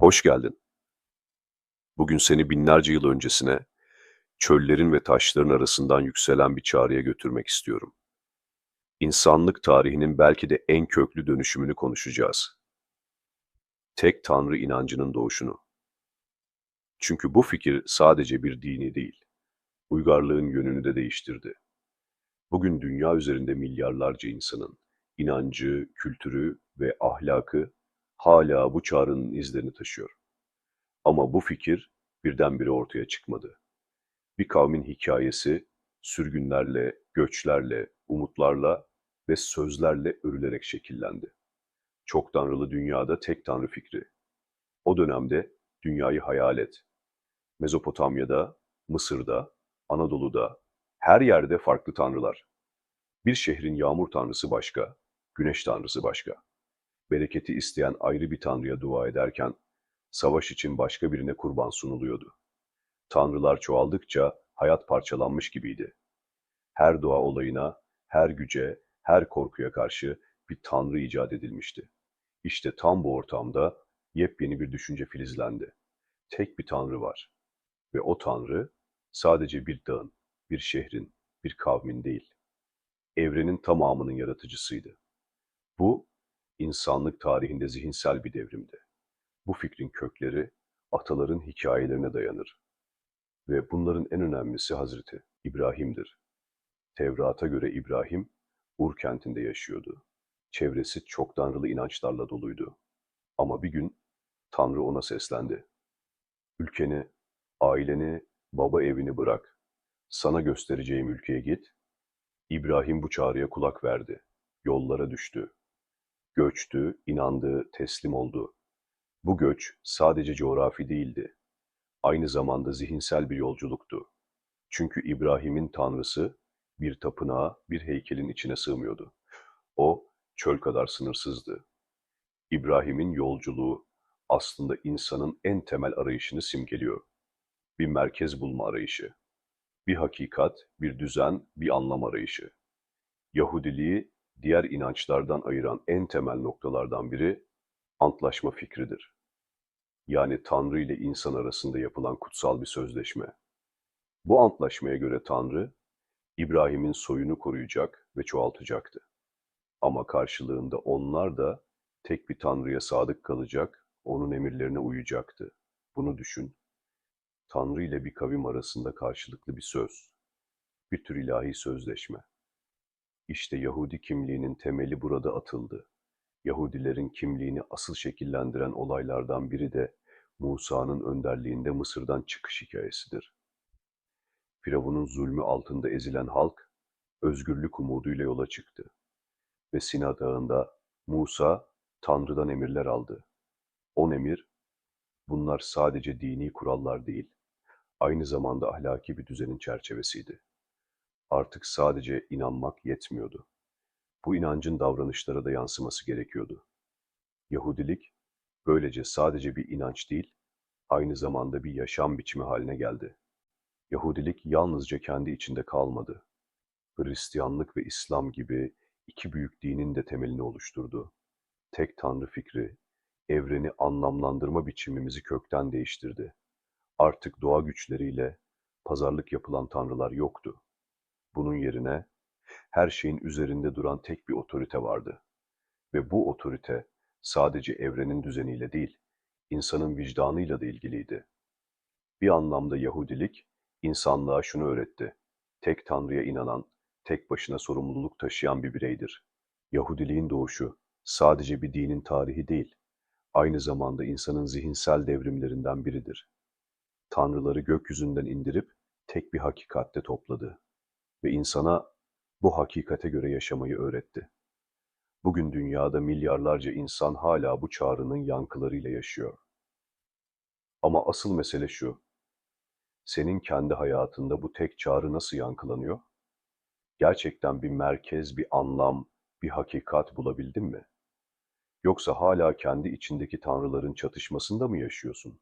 Hoş geldin. Bugün seni binlerce yıl öncesine, çöllerin ve taşların arasından yükselen bir çağrıya götürmek istiyorum. İnsanlık tarihinin belki de en köklü dönüşümünü konuşacağız. Tek Tanrı inancının doğuşunu. Çünkü bu fikir sadece bir dini değil, uygarlığın yönünü de değiştirdi. Bugün dünya üzerinde milyarlarca insanın inancı, kültürü ve ahlakı hala bu çağrının izlerini taşıyor. Ama bu fikir birdenbire ortaya çıkmadı. Bir kavmin hikayesi sürgünlerle, göçlerle, umutlarla ve sözlerle örülerek şekillendi. Çok tanrılı dünyada tek tanrı fikri. O dönemde dünyayı hayal et. Mezopotamya'da, Mısır'da, Anadolu'da, her yerde farklı tanrılar. Bir şehrin yağmur tanrısı başka, güneş tanrısı başka. Bereketi isteyen ayrı bir tanrıya dua ederken, savaş için başka birine kurban sunuluyordu. Tanrılar çoğaldıkça hayat parçalanmış gibiydi. Her doğa olayına, her güce, her korkuya karşı bir tanrı icat edilmişti. İşte tam bu ortamda yepyeni bir düşünce filizlendi. Tek bir tanrı var. Ve o tanrı sadece bir dağın, bir şehrin, bir kavmin değil. Evrenin tamamının yaratıcısıydı. Bu, insanlık tarihinde zihinsel bir devrimdi. Bu fikrin kökleri ataların hikayelerine dayanır. Ve bunların en önemlisi Hazreti İbrahim'dir. Tevrat'a göre İbrahim, Ur kentinde yaşıyordu. Çevresi çok tanrılı inançlarla doluydu. Ama bir gün Tanrı ona seslendi. Ülkeni, aileni, baba evini bırak. Sana göstereceğim ülkeye git. İbrahim bu çağrıya kulak verdi. Yollara düştü. Göçtü, inandı, teslim oldu. Bu göç sadece coğrafi değildi. Aynı zamanda zihinsel bir yolculuktu. Çünkü İbrahim'in tanrısı bir tapınağa, bir heykelin içine sığmıyordu. O çöl kadar sınırsızdı. İbrahim'in yolculuğu aslında insanın en temel arayışını simgeliyor. Bir merkez bulma arayışı. Bir hakikat, bir düzen, bir anlam arayışı. Yahudiliği diğer inançlardan ayıran en temel noktalardan biri antlaşma fikridir. Yani Tanrı ile insan arasında yapılan kutsal bir sözleşme. Bu antlaşmaya göre Tanrı, İbrahim'in soyunu koruyacak ve çoğaltacaktı. Ama karşılığında onlar da tek bir Tanrı'ya sadık kalacak, onun emirlerine uyacaktı. Bunu düşün. Tanrı ile bir kavim arasında karşılıklı bir söz, bir tür ilahi sözleşme. İşte Yahudi kimliğinin temeli burada atıldı. Yahudilerin kimliğini asıl şekillendiren olaylardan biri de Musa'nın önderliğinde Mısır'dan çıkış hikayesidir. Firavun'un zulmü altında ezilen halk, özgürlük umuduyla yola çıktı. Ve Sina Dağı'nda Musa, Tanrı'dan emirler aldı. On emir, bunlar sadece dini kurallar değil, aynı zamanda ahlaki bir düzenin çerçevesiydi. Artık sadece inanmak yetmiyordu. Bu inancın davranışlara da yansıması gerekiyordu. Yahudilik, böylece sadece bir inanç değil, aynı zamanda bir yaşam biçimi haline geldi. Yahudilik yalnızca kendi içinde kalmadı. Hristiyanlık ve İslam gibi iki büyük dinin de temelini oluşturdu. Tek tanrı fikri, evreni anlamlandırma biçimimizi kökten değiştirdi. Artık doğa güçleriyle pazarlık yapılan tanrılar yoktu. Bunun yerine her şeyin üzerinde duran tek bir otorite vardı. Ve bu otorite sadece evrenin düzeniyle değil, insanın vicdanıyla da ilgiliydi. Bir anlamda Yahudilik, insanlığa şunu öğretti. Tek Tanrı'ya inanan, tek başına sorumluluk taşıyan bir bireydir. Yahudiliğin doğuşu sadece bir dinin tarihi değil, aynı zamanda insanın zihinsel devrimlerinden biridir. Tanrıları gökyüzünden indirip tek bir hakikatte topladı ve insana bu hakikate göre yaşamayı öğretti. Bugün dünyada milyarlarca insan hala bu çağrının yankılarıyla yaşıyor. Ama asıl mesele şu. Senin kendi hayatında bu tek çağrı nasıl yankılanıyor? Gerçekten bir merkez, bir anlam, bir hakikat bulabildin mi? Yoksa hala kendi içindeki tanrıların çatışmasında mı yaşıyorsun?